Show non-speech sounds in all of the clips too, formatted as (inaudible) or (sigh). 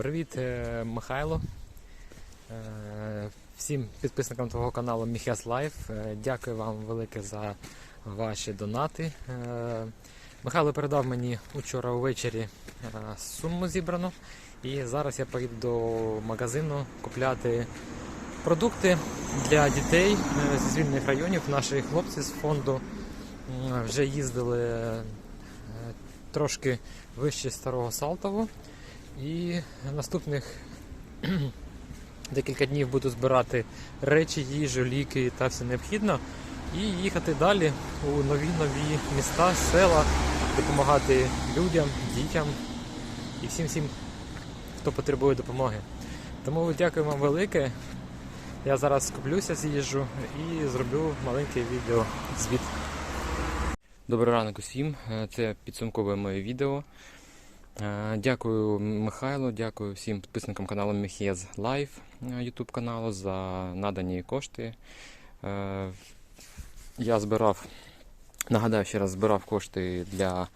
Привіт, е, Михайло. Е, Всім підписникам твого каналу Міхес Лайф. Е, Дякую вам велике за ваші донати. Михайло передав мені учора увечері е, суму зібрану. І зараз я поїду до магазину купляти продукти для дітей зі звільнених районів. Наші хлопці з фонду вже їздили трошки вище старого Салтову. І наступних (clears throat) декілька днів буду збирати речі, їжу, ліки та все необхідне. І їхати далі у нові нові міста, села, допомагати людям, дітям і всім всім, хто потребує допомоги. Тому дякую вам велике. Я зараз скуплюся, з'їжджу і зроблю маленьке відео звіт. Добрий ранок усім. Е, Це підсумкове моє відео. Е, Дякую Михайлу, дякую всім підписникам каналу Міхез Лайф YouTube каналу за надані кошти. Е, Я збирав, нагадаю ще раз, збирав кошти для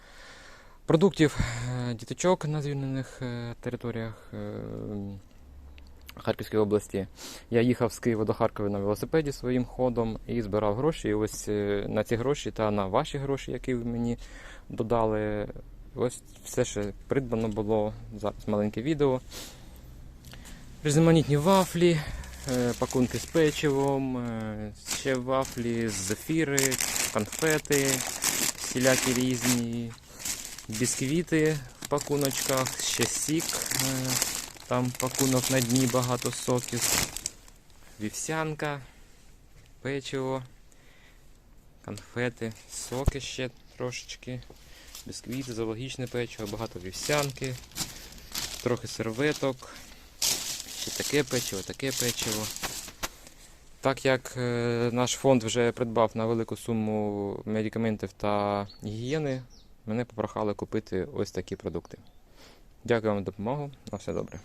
продуктів е, діточок на звільнених е, територіях е, Харківської області. Я їхав з Києва до Харкова на велосипеді своїм ходом і збирав гроші. І ось е, на ці гроші та на ваші гроші, які ви мені додали. Ось все, що придбано було. Зараз маленьке відео. Різноманітні вафлі, е, пакунки з печивом, е, ще вафлі, зефіри, конфети, всілякі різні, бісквіти в пакуночках, ще сік. е, Там пакунок на дні багато соків, вівсянка, печиво, конфети, соки ще трошечки бісквіти, зоологічне печиво, багато вівсянки, трохи серветок, ще таке печиво, таке печиво. Так як е, наш фонд вже придбав на велику суму медикаментів та гігієни, мене попрохали купити ось такі продукти. Дякую вам за допомогу. На все добре.